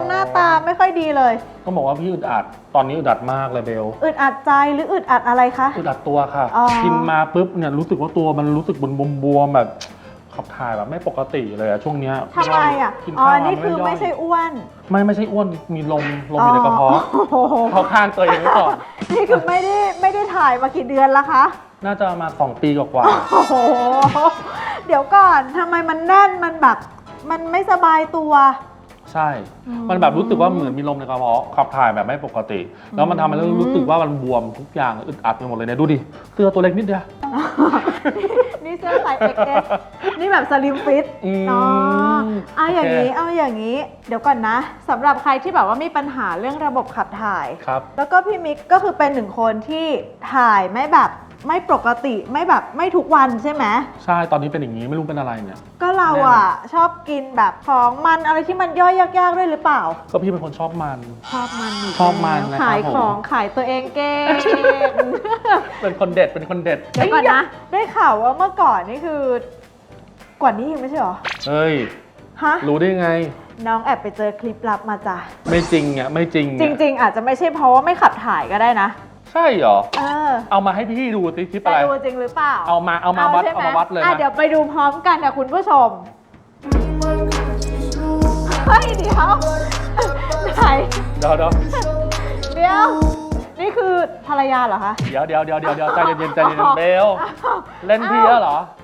ทำไมทำหน้าตาไม่ค่อยดีเลย ต้องบอกว่าพี่อึดอัดตอนนี้อึดอัดมากเลยเบลอึดอัดใจหรืออึดอัดอะไรคะ อึดอัดตัวค่ะ อ๋อ กินมาปุ๊บเนี่ยรู้สึกว่าตัวมันรู้สึกบวมบวมๆแบบขับถ่ายแบบไม่ปกติเลยอะช่วงเนี้ยทำไมอะ กินอ๋อ ข้าวนี่คือด้ไม่ใช่อ้วน ไม่ไม่ใช่อ้วนมีลมลมอยู่ในกระเพาะโอ้โหเขาข้างตัวเองไว้ก่อน นี่คือไม่ได้ไม่ได้ถ่ายมากี่เดือนแล้วคะ น่าจะมาสองปีกว่าโอ้โห เดี๋ยวก่อนทำไมมันแน่นมันแบบ มันไม่สบายตัวๆ ใช่อืมมันแบบรู้สึกว่าเหมือนมีลมในกระเพาะขับถ่ายแบบไม่ปกติ แล้วมันทำให้เรารู้สึกว่ามันบวมทุกอย่างอึดอัดไปหมดเลยเนี่ยดูดิเสื้อตัวเล็กนิดเดียว นี่เสื้อใส่ XS นี่แบบสลิมฟิตอืมเนาะเอาอย่างนี้ โอเค เอาอย่างนี้ เดี๋ยวก่อนนะสำหรับใครที่แบบว่ามีปัญหาเรื่องระบบขับถ่าย ครับ แล้วก็พี่มิกก็คือเป็นหนึ่งคนที่ถ่ายไม่แบบ ไม่ปกติไม่แบบไม่ทุกวันใช่ไหมใช่ตอนนี้เป็นอย่างนี้ไม่รู้เป็นอะไรเนี่ย ก็เราอะชอบกินแบบของมันอะไรที่มันย่อยยากๆด้วยหรือเปล่า ก็พี่เป็นคนชอบมัน ชอบมันยู่ชอบมันแล้วนะครับขายผม ของขายตัวเองเก่ง เป็นคนเด็ดเป็นคนเด็ดเดี๋ยวก่อนนะ ได้ข่าวว่าเมื่อก่อนนี่คือ กว่านี้อีกไม่ใช่เหรอ เฮ้ย ฮะ รู้ได้ไง น้องแอบไปเจอคลิปลับมาจ้ะ ไม่จริงอะไม่จริงจอะริง ๆ อาจจะไม่ใช่เพราะว่าไม่ขับถ่ายก็ได้นะ ใช่เหรอ เออเอามาให้พี่ดูสิคลิปแต่อะไร ดูจริงหรือเปล่าเอามาเอามาวัดใช่ไหเอามาวัดเลยอะนะ เดี๋ยวไปดูพร้อมกันค่ะคุณผู้ชม เฮ้ยเดี๋ยวไหนเดี๋ยวเดี๋ยวเดี๋ยว นี่คือภรรยาเหรอคะ เดี๋ยวเดี๋ยวเดี๋ยวเดี๋ยวเดี๋ยวใจเย็นๆใจเย็นๆเบลอ้าวเล่นพี่แล้วเหรออ้าว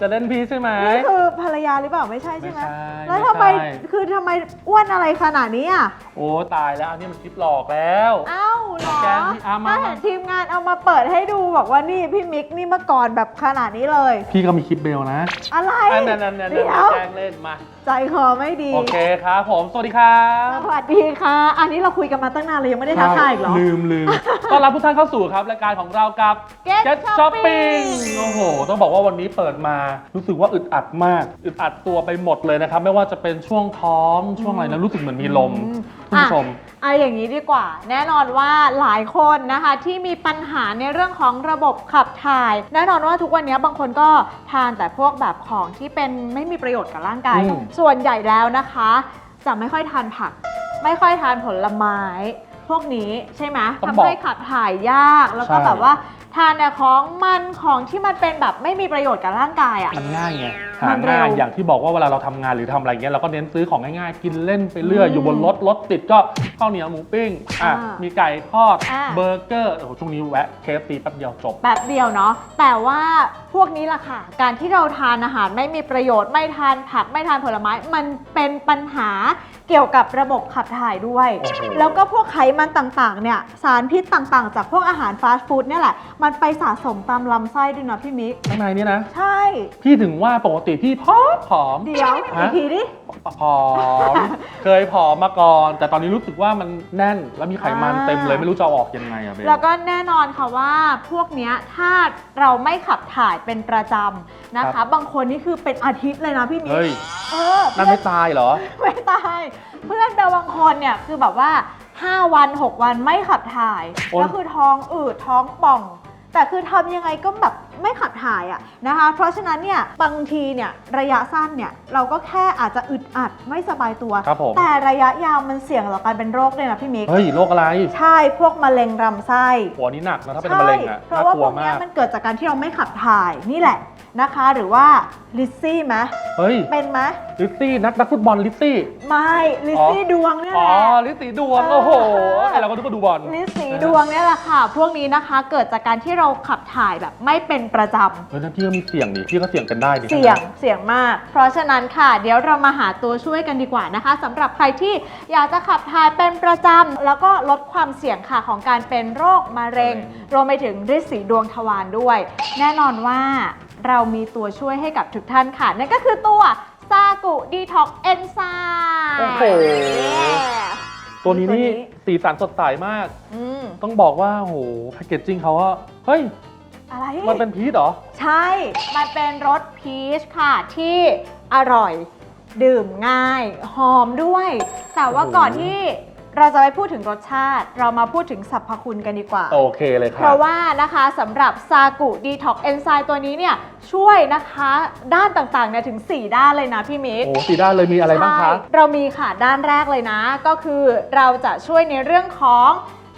จะเล่นพี่ใช่ไหม นี่คือภรรยาหรือเปล่าไม่ใช่ใช่ไหมไม่ใช่แล้วไม่ทำไมใช่ คือทำไมอ้วนอะไรขนาดนี้อะโอ้ตายแล้วอันนี้มันคลิปหลอกแล้ว เอ้าเหรอแกงพี่อาร์มถ้าเห็นทีมงานเอามาเปิดให้ดูบอกว่านี่พี่มิกนี่เมื่อก่อนแบบขนาดนี้เลย พี่ก็มีคลิปเบลนะอะไรอันนั้นนั่นนั่นเดี๋ยวแกล้งเล่นมา ใจคอไม่ดี โอเคครับผม สวัสดีครับสวัสดีค่ะ อันนี้เราคุยกันมาตั้งนานเลยยังไม่ได้ทักทายอีกเหรอ ลืมลืม ต้อนรับทุกท่านเข้าสู่ครับรายการของเรากับ Get Get Shopping Shopping โอ้โห ต้องบอกว่าวันนี้เปิดมารู้สึกว่าอึดอัดมาก อึดอัดตัวไปหมดเลยนะครับ ไม่ว่าจะเป็นช่วงท้องช่วงอะไรนะรู้สึกเหมือนมีลมอืมคุณผู้ชมอะเอาอย่างนี้ดีกว่า แน่นอนว่าหลายคนนะคะที่มีปัญหาในเรื่องของระบบขับถ่าย แน่นอนว่าทุกวันนี้บางคนก็ทานแต่พวกแบบของที่เป็นไม่มีประโยชน์กับร่างกาย อืม ส่วนใหญ่แล้วนะคะ จะไม่ค่อยทานผัก ไม่ค่อยทานผลไม้ พวกนี้ใช่ไหมต้องทำบอกให้ขับถ่ายยากแล้วก็ใช่ แบบว่า ทานแต่ของมันของที่มันเป็นแบบไม่มีประโยชน์กับร่างกายอะมันง่ายไง หานเร็วง่ายอย่างที่บอกว่าเวลาเราทำงานหรือทำอะไรเงี้ยเราก็เน้นซื้อของง่ายๆ กินเล่นไปเรื่อยอืมอยู่บนรถรถติดก็ข้าวเหนียวหมูปิ้งอะอ่ามีมีไก่ทอดอ่าเบอร์เกอร์โอ้โหช่วงนี้แวะเคฟซีแป๊บเดียวจบแป๊บเดียวเนาะแต่ว่าพวกนี้ล่ะค่ะ การที่เราทานอาหารไม่มีประโยชน์ไม่ทานผักไม่ทานผลไม้ มันเป็นปัญหาเกี่ยวกับระบบขับถ่ายด้วยโอ้โหแล้วก็พวกไขมันต่างๆเนี่ยสารพิษต่างๆ จากพวกอาหารฟาสต์ฟู้ดเนี่ยแหละมันไปสะสมตามลำไส้ด้วยนะพี่มิกข้างในนี่นะ ใช่ พี่ถึงว่าปกติพี่ผอมผอม เดี๋ยวอีกฮะทีดิผอม เคยผอมมาก่อน แต่ตอนนี้รู้สึกว่ามันแน่นแล้วมีไขมันอ่าเต็มเลยไม่รู้จะเอาออกยังไงอะเบล แล้วก็แน่นอนค่ะว่าพวกเนี้ยถ้าเราไม่ขับถ่ายเป็นประจำนะครัคะบ บางคนนี่คือเป็นอาทิตย์เลยนะพี่มิกเฮ้ยเออนั่นไม่ตายเหรอ ไม่ตาย เพื่อนเบลบางคนเนี่ยคือแบบว่า 5 วัน 6 วันไม่ขับถ่าย โอ๊ยแล้วคือท้องอืดท้องป่อง แต่คือทำยังไงก็แบบไม่ขับถ่ายอะนะคะ เพราะฉะนั้นเนี่ยบางทีเนี่ยระยะสั้นเนี่ยเราก็แค่อาจจะอึดอัดไม่สบายตัวครับผมแต่ระยะยาวมันเสี่ยงต่อการเป็นโรคเลยนะพี่มิกเฮ้ยโรคอะไร ใช่พวกมะเร็งลำไส้หัวนี้หนักนะถ้าเป็นมะเร็งอะเพราะน่าว่ากลัพววกเนี้มายกมันเกิดจากการที่เราไม่ขับถ่ายนี่แหละนะคะ หรือว่าลิซซี่ไหมเฮ้ยเป็นไหมลิซซี่นักนักฟุตบอลลิซซี่ไม่ลิซซี่ดวงเนี่ยอ๋แหอละลิซซี่ดวงเออโอ้โหไอเราก็นึกว่า ดูบอลลิสีดวงเนี่ยแหละค่ะ พวกนี้นะคะ เกิดจากการที่เราขับถ่ายแบบไม่เป็นประจเฮ้ยนั่นพี่ก็มีเสี่ยงดิพี่ก็เสี่ยงเป็นได้ดิำเสี่ยงเสี่ยงมาก เพราะฉะนั้นค่ะ เดี๋ยวเรามาหาตัวช่วยกันดีกว่านะคะสำหรับใครที่อยากจะขับถ่ายเป็นประจำแล้วก็ลดความเสี่ยงค่ะของการเป็นโรคมะเร็งรวมไปถึงฤทธิ์สีดวงทวารด้วย แน่นอนว่าเรามีตัวช่วยให้กับทุกท่านค่ะนั่นก็คือตัวซากุดีท็อกเอนไซม์โอ้โห ตัวนี้นี่สีสันสดใสมาก อืมต้องบอกว่าโอ้โหแพคเกจจิ้งเขาว่าเฮ้ย อะไร มันเป็นพีชเหรอ ใช่ มันเป็นรสพีชค่ะที่อร่อย ดื่มง่าย หอมด้วย แต่ว่าโอ้โหก่อนที่ เราจะไม่พูดถึงรสชาติ เรามาพูดถึงสรรพคุณกันดีกว่า โอเคเลยคเพรับ ราะว่านะคะสำหรับซากุดีท็อกเอนไซม์ตัวนี้เนี่ยช่วยนะคะด้านต่างๆเนี่ยถึง 4 ด้านเลยนะพี่มิก โอ้สีด้านเลยมีอะไรบ้างคะ ใช่เรามีค่ะ ด้านแรกเลยนะ ก็คือเราจะช่วยในเรื่องของ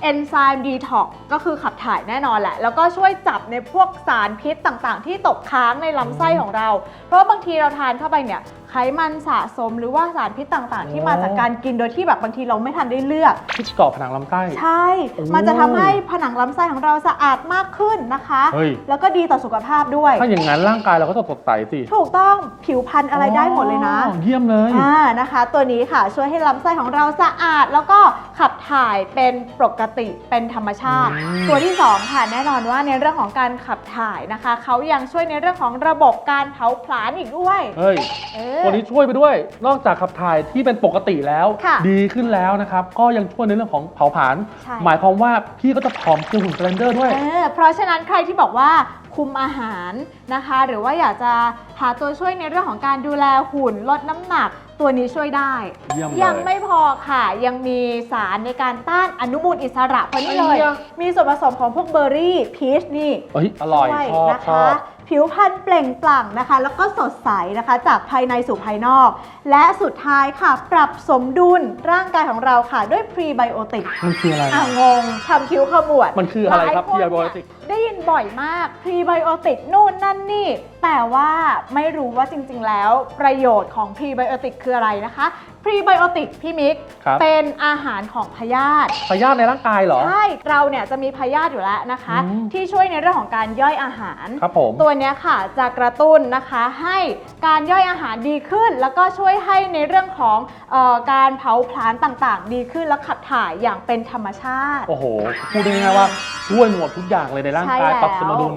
เอนไซม์ดีท็อกก็คือขับถ่ายแน่นอนแหละ แล้วก็ช่วยจับในพวกสารพิษต่างๆ ที่ตกค้างในลำไส้ของเรา เพราะบางทีเราทานเข้าไปเนี่ย ไขมันสะสมหรือว่าสารพิษต่างๆ ที่มาจากการกินโดยที่แบบบางทีเราไม่ทันได้เลือก ที่เกาะผนังลำไส้ ใช่โอ้มันจะทำให้ผนังลำไส้ของเราสะอาดมากขึ้นนะคะ เฮ้ย แล้วก็ดีต่อสุขภาพด้วย ถ้าอย่างนั้นร่างกายเราก็จะสดใสสิถูกต้องผิวพรรณอะไรได้หมดเลยนะ อ๋อเยี่ยมเลย อ่านะคะ ตัวนี้ค่ะช่วยให้ลำไส้ของเราสะอาด แล้วก็ขับถ่ายเป็นปกติเป็นธรรมชาติ อืม ตัวที่สองค่ะแน่นอนว่าในเรื่องของการขับถ่ายนะคะเขายังช่วยในเรื่องของระบบการเผาผลาญอีกด้วย เฮ้ย เออตัวนี้ช่วยไปด้วย นอกจากขับถ่ายที่เป็นปกติแล้ว ค่ะดีขึ้นแล้วนะครับ ก็ยังช่วยในเรื่องของเผาผลาญ ใช่ หมายความว่าพี่ก็จะผอมคือหุ่นสแลนเดอร์ด้วย เออเพราะฉะนั้นใครที่บอกว่าคุมอาหารนะคะ หรือว่าอยากจะหาตัวช่วยในเรื่องของการดูแลหุ่นลดน้ำหนักตัวนี้ช่วยได้ เยี่ยมเลย ยังไม่พอค่ะ ยังมีสารในการต้านอนุมูลอิสระเพราะนี่เลยไอ้เหี้ย มีส่วนผสมของพวกเบอร์รี่พีชนี่เอ้ยอร่อยช่วยชอบนะชอคะบ ผิวพรรณเปล่งปลั่งนะคะ แล้วก็สดใสนะคะ จากภายในสู่ภายนอก และสุดท้ายค่ะ ปรับสมดุลร่างกายของเราค่ะ ด้วยพรีไบโอติกมันคืออะไรอะงงทำคิ้วขมวดมันคืออะไรครับหลายน prebiotic ได้ยินบ่อยมากพรีไบโอติกนู่นนั่นนี่ แต่ว่าไม่รู้ว่าจริงๆแล้วประโยชน์ของพรีไบโอติกคืออะไรนะคะ พรีไบโอติกพี่มิก ครับ เป็นอาหารของพยาธิ พยาธิในร่างกายเหรอ ใช่ เราเนี่ยจะมีพยาธิอยู่แล้วนะคะ อืม ที่ช่วยในเรื่องของการย่อยอาหาร ครับผม ตัวเนี้ยค่ะจะกระตุ้นนะคะให้การย่อยอาหารดีขึ้น แล้วก็ช่วยให้ในเรื่องของเออการเผาผลาญต่างๆ ดีขึ้นและขับถ่ายอย่างเป็นธรรมชาติ โอ้โห พูดง่ายๆว่าช่วยหมดทุกอย่างเลยในร่างใช่กายแล้ว ปรับสมดุล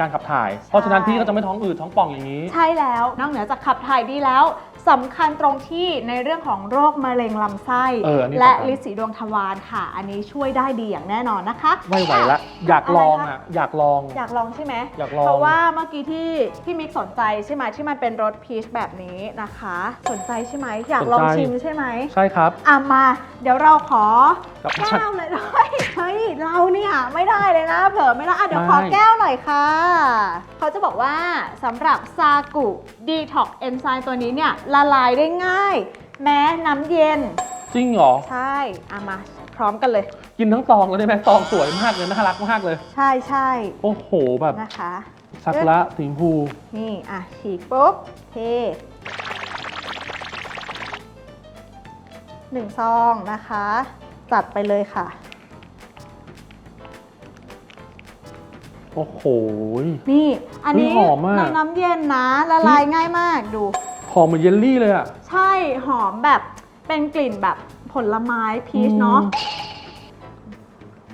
การขับถ่าย เพราะฉะนั้นใช่พี่ก็จะไม่ท้องอืดท้องป่องอย่างนี้ ใช่แล้วนอกเหนือจากขับถ่ายดีแล้ว สำคัญตรงที่ในเรื่องของโรคมะเร็งลำไส้ เอออันนี้และสำคัญ ลินสีดวงทวารค่ะ อันนี้ช่วยได้ดีอย่างแน่นอนนะคะไม่ไหวละ อยากลองะไรอะคะอยากลอง อยากลองใช่ไหมอยากลอง เพราะว่าเมื่อกี้ที่พี่มิกสนใจใช่ไหมที่มันเป็นรสพีชแบบนี้นะคะ สนใจใช่ไหมอยากลองชิมใช่ไหม ใช่ครับ อะมา เดี๋ยวเราขอครับแก้วเลยเฮ้ยเฮ้ย เราเนี่ยไม่ได้เลยนะ เผลอไม่ได้อะเดี๋ยวขอไม่ แก้วหน่อยค่ะ เขาจะบอกว่าสำหรับซากุดีท็อกเอนไซม์ตัวนี้เนี่ยละลายได้ง่าย แม้น้ำเย็น จริงเหรอ ใช่อะมาพร้อมกันเลย กินทั้งซองเลยได้ไหมซองสวยมากเลยน่ารักมากเลย ใช่ใช่โอ้โหแบบนะคะ สักละสีชมพูนี่อะฉีกปุ๊บเทหนึ่งซองนะคะ จัดไปเลยค่ะ โอ้โห นี่อันนี้อุ๊ยหอมมาก ในน้ำเย็นนะ ละลายง่ายมากดูห อมเหมือนเยลลี่เลยอะใช่หอมแบบเป็นกลิ่นแบบผลไม้พีชเนาะ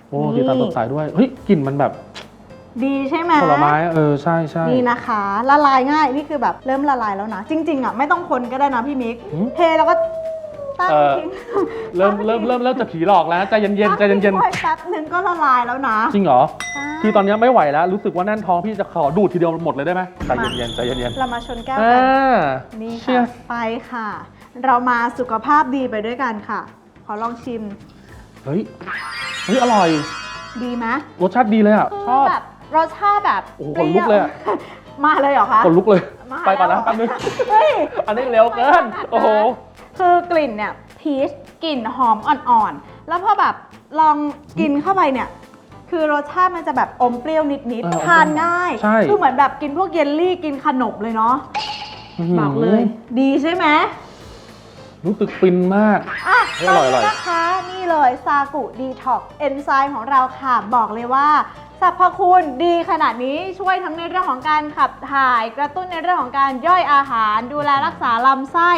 โอ้นี่สีตาสดใสด้วย เฮ้ยกลิ่นมันแบบดีใช่ไหมผลไม้เออใช่ใช่นี่นะคะ ละลายง่ายนี่คือแบบเริ่มละลายแล้วนะ จริง ๆอะไม่ต้องคนก็ได้นะพี่มิกหืมเทแล้วก็ ตั้งเออทิ้งเริ่มเริ่มเริ่มเริ่มจะผีหลอกแล้วใจเย็นๆใจเย็นตั้งทิ้งไว้แป๊บนึงก็ละลายแล้วนะ ๆจริงเหรอใช่คือตอนนี้ไม่ไหวแล้ว รู้สึกว่าแน่นท้องพี่จะขอดูดทีเดียวหมดเลยได้ไหมใจมาเย็นๆใจเย็นเรามาชนแก้วๆกัอ่านนี่เชียค่ะร์ไปค่ะ เรามาสุขภาพดีไปด้วยกันค่ะ ขอลองชิม เฮ้ยเฮ้ยอร่อย ดีไหมรสชาติดีเลยอะคือชอบ แบบรสชาติแบบโอ้โหปรี้ขนลุกเลยอะ มาเลยเหรอคะคนลุกเลย มาไปก่อนนะแล้ว แป๊บนึง เฮ้ย อันนี้เร็วเกิน โอ้โห คือกลิ่นเนี่ยพีชกลิ่นหอมอ่อนๆ แล้วพอแบบลองกินเข้าไปเนี่ย คือรสชาติมันจะแบบอมเปรี้ยวนิดเออๆ ทานง่าย ใช่ คือเหมือนแบบกินพวกเยลลี่กินขนมเลยเนาะบอกเลย ดีใช่ไหมรู้สึกฟินมาก อะ เฮ้ยอร่อยอร่อยตนนี้นะคะนี่เลยซากุดีท็อกเอนไซม์ของเราค่ะ บอกเลยว่าสรรพคุณดีขนาดนี้ช่วยทั้งในเรื่องของการขับถ่าย กระตุ้นในเรื่องของการย่อยอาหาร ดูแลรักษาลำไส้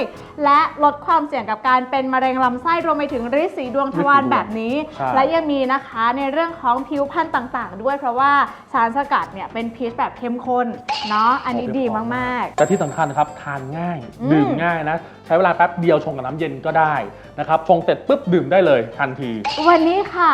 และลดความเสี่ยงกับการเป็นมะเร็งลำไส้รวมไปถึงริดสีดวงทวารแบบนี้ ใช่ และยังมีนะคะในเรื่องของผิวพรรณต่างๆ ด้วยเพราะว่าสารสกัดเนี่ยเป็นพีชแบบเข้มข้นเนาะอันนี้ดีมาก ๆแต่ที่สำคัญนะครับ ทานง่าย อืมดื่มง่ายนะ ใช้เวลาแป๊บเดียวชงกับน้ำเย็นก็ได้นะครับชงเสร็จปุ๊บดื่มได้เลยทันที วันนี้ค่ะ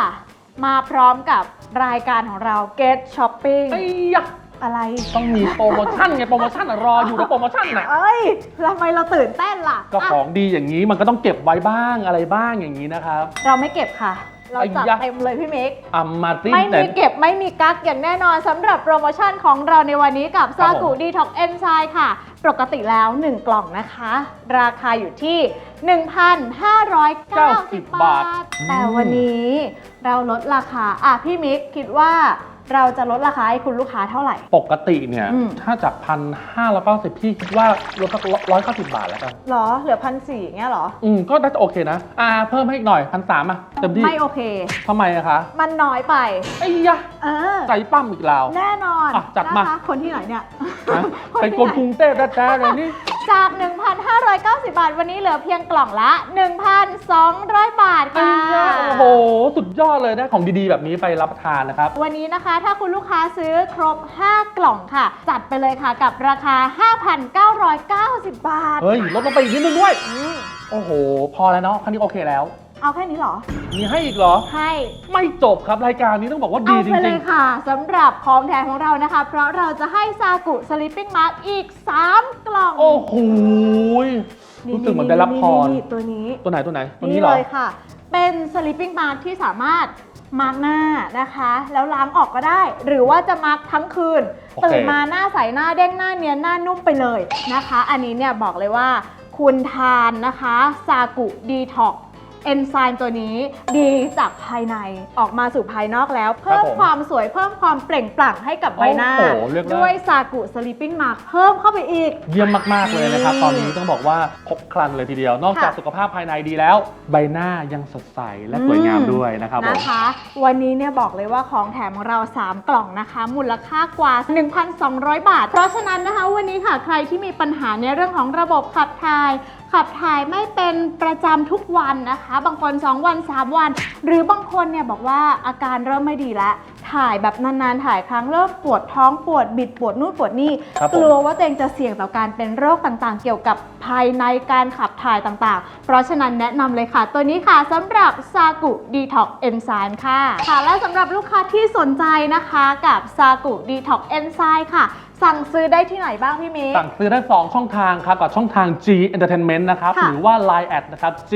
มาพร้อมกับรายการของเรา Get Shopping ไอ้ยะอะไร ต้องมีโปรโมชั่นไงโปรโมชั่นอะรออยู่นะโปรโมชั่นน่ะเอ้ยทำไมเราตื่นเต้นล่ะก็อะของดีอย่างนี้มันก็ต้องเก็บไว้บ้างอะไรบ้างอย่างนี้นะครับ เราไม่เก็บค่ะ เราจัดไอ้ยะเต็มเลยพี่มิกอัมมาตินไม่แต่มีเก็บไม่มีกักอย่างแน่นอนสำหรับโปรโมชั่นของเราในวันนี้กับครัซาบผมกุดีท็อกเอนไซม์ค่ะ ปกติแล้ว 1 กล่องนะคะ ราคาอยู่ที่ 1,590 บาท แต่วันนี้เราลดราคา อะพี่มิกคิดว่า เราจะลดราคาให้คุณลูกค้าเท่าไหร่ ปกติเนี่ย อืม ถ้าจากพันห้าร้อยเก้าสิบพี่คิดว่าลดสักร้อยเก้าสิบบาทแล้วกัน หรอ เหลือพันสี่อย่างเงี้ยหรอ อืม ก็น่าจะโอเคนะ อ่า เพิ่มให้อีกหน่อยพันสามอะ เต็มที่ไม่โอเค ทำไมอะคะมันน้อยไป ไอ้ยะเออ ใจปั้มอีกแล้ว แน่นอนอะจัดมา นะคะคนที่ไหนเนี่ยนะคนเป็นที่คนไหนกรุงเทพแท้ๆเลยนี่จาก 1,590 บาท วันนี้เหลือเพียงกล่องละ 1,200 บาทไอ้ค่ะยะโอ้โห สุดยอดเลยได้ของดีๆ แบบนี้ไปรับประทานนะครับ วันนี้นะคะถ้าคุณลูกค้าซื้อครบ 5 กล่องค่ะ จัดไปเลยค่ะกับราคา 5,990 บาท เฮ้ย ลดลงไปอีกนิดนึงด้วยอืมโอ้โห พอแล้วเนาะคันนี้โอเคแล้ว เอาแค่นี้เหรอ มีให้อีกเหรอ ให้ ไม่จบครับรายการนี้ต้องบอกว่าเอาดีจไปเลริงยค่ะสำหรับของแถมของเรานะคะ เพราะเราจะให้ซากุสลิปปิ้งมาร์อีก 3 กล่องๆ โอ้โหรู้สึกเหมือนได้รับพร นี่ตัวนี้ ตัวไหนตัวไหน ตัวนี่นี้เหรอ เลยค่ะ เป็นสลิปปิ้งมาร์ที่สามารถมาร์กหน้านะคะ แล้วล้างออกก็ได้ หรือว่าจะมาร์กทั้งคืน โอเคตื่นมาหน้าใสหน้าเด้งหน้าเนียนหน้านุ่มไปเลยนะคะ อันนี้เนี่ยบอกเลยว่าคุณทานนะคะ ซากุดีท็อก เอนไซม์ตัวนี้ดีจากภายในออกมาสู่ภายนอกแล้ว เพิ่มผมความสวยเพิ่มความเปล่งปลั่งให้กับใบหน้า โอ้โหเรียกได้ด้วยซากุสลิปปิ้งมาร์เพิ่มเข้าไปอีก เยี่ยมมาก ๆ เลยนะครับนี่ตอนนี้ต้องบอกว่าครบครันเลยทีเดียว นอกจากค่ะ สุขภาพภายในดีแล้ว ใบหน้ายังสดใสและสวยงามด้วยนะครับผม นะคะ วันนี้เนี่ยบอกเลยว่าของแถมของเรา 3 กล่องนะคะ มูลค่ากว่า 1,200 บาท เพราะฉะนั้นนะคะ วันนี้ค่ะใครที่มีปัญหาในเรื่องของระบบขับถ่าย ขับถ่ายไม่เป็นประจำทุกวันนะคะ บางคน 2 วัน 3 วัน หรือบางคนเนี่ยบอกว่าอาการเริ่มไม่ดีแล้ว ถ่ายแบบนานๆ ถ่ายครั้งเริ่มปวดท้องปวดบิดปวดนู่นปวดนี่ครับผม กลัวว่าตัวเองจะเสี่ยงต่อการเป็นโรคต่างๆ เกี่ยวกับภายในการขับถ่ายต่างๆ เพราะฉะนั้นแนะนำเลยค่ะ ตัวนี้ค่ะสำหรับซากุดีท็อกเอนไซม์ค่ะค่ะ และสำหรับลูกค้าที่สนใจนะคะกับซากุดีท็อกเอนไซม์ค่ะ สั่งซื้อได้ที่ไหนบ้างพี่เมย์สั่งซื้อได้ 2 ช่องทางครับกับช่องทาง G Entertainment นะครับ ค่ะ หรือว่า Line แอดนะครับ G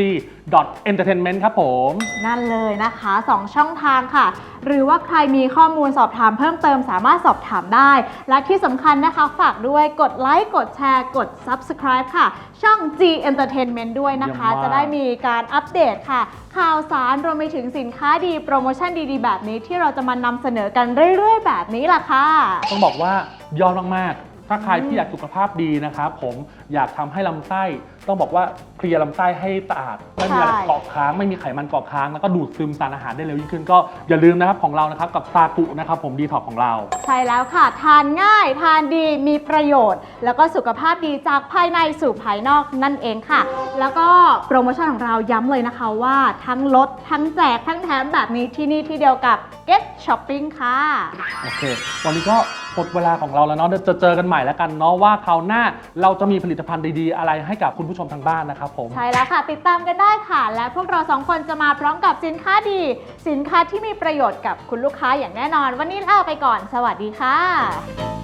Entertainment ครับผม นั่นเลยนะคะ 2 ช่องทางค่ะ หรือว่าใครมีข้อมูลสอบถามเพิ่มเติมสามารถสอบถามได้ และที่สำคัญนะคะฝากด้วยกดไลค์กดแชร์ กด Subscribe ค่ะ ช่อง G Entertainment ด้วยนะคะเยี่ยมมากจะได้มีการอัปเดตค่ะ ข่าวสารรวมไปถึงสินค้าดีโปรโมชั่นดีๆ แบบนี้ที่เราจะมานำเสนอกันเรื่อยๆ แบบนี้ล่ะค่ะ ต้องบอกว่ายอดมากๆ ถ้าใครที่อยากสุขภาพดีนะครับผมอยากทำให้ลำไส้ ต้องบอกว่าเคลียร์ลำไส้ให้สะอาดไม่มีอะไรใช่เกาะค้างไม่มีไขมันเกาะค้างแล้วก็ดูดซึมสารอาหารได้เร็วยิ่งขึ้นก็อย่าลืมนะครับของเรานะครับกับซากุนะครับผมดีท็อกของเรา ใช่แล้วค่ะ ทานง่าย ทานดีมีประโยชน์ แล้วก็สุขภาพดีจากภายในสู่ภายนอกนั่นเองค่ะ แล้วก็โปรโมชั่นของเราย้ำเลยนะคะว่าทั้งลดทั้งแจกทั้งแถมแบบนี้ที่นี่ที่เดียวกับ Get Shopping ค่ะโอเค วันนี้ก็หมดเวลาของเราแล้วเนาะเดี๋ยวจะเจอกันใหม่แล้วกันเนาะว่าคราวหน้าเราจะมีผลิตภัณฑ์ดีๆ อะไรให้กับคุณผู้ชมทางบ้านนะครับผม ใช่แล้วค่ะ ติดตามกันได้ค่ะ และพวกเราสองคนจะมาพร้อมกับสินค้าดี สินค้าที่มีประโยชน์กับคุณลูกค้าอย่างแน่นอน วันนี้ลาไปก่อน สวัสดีค่ะ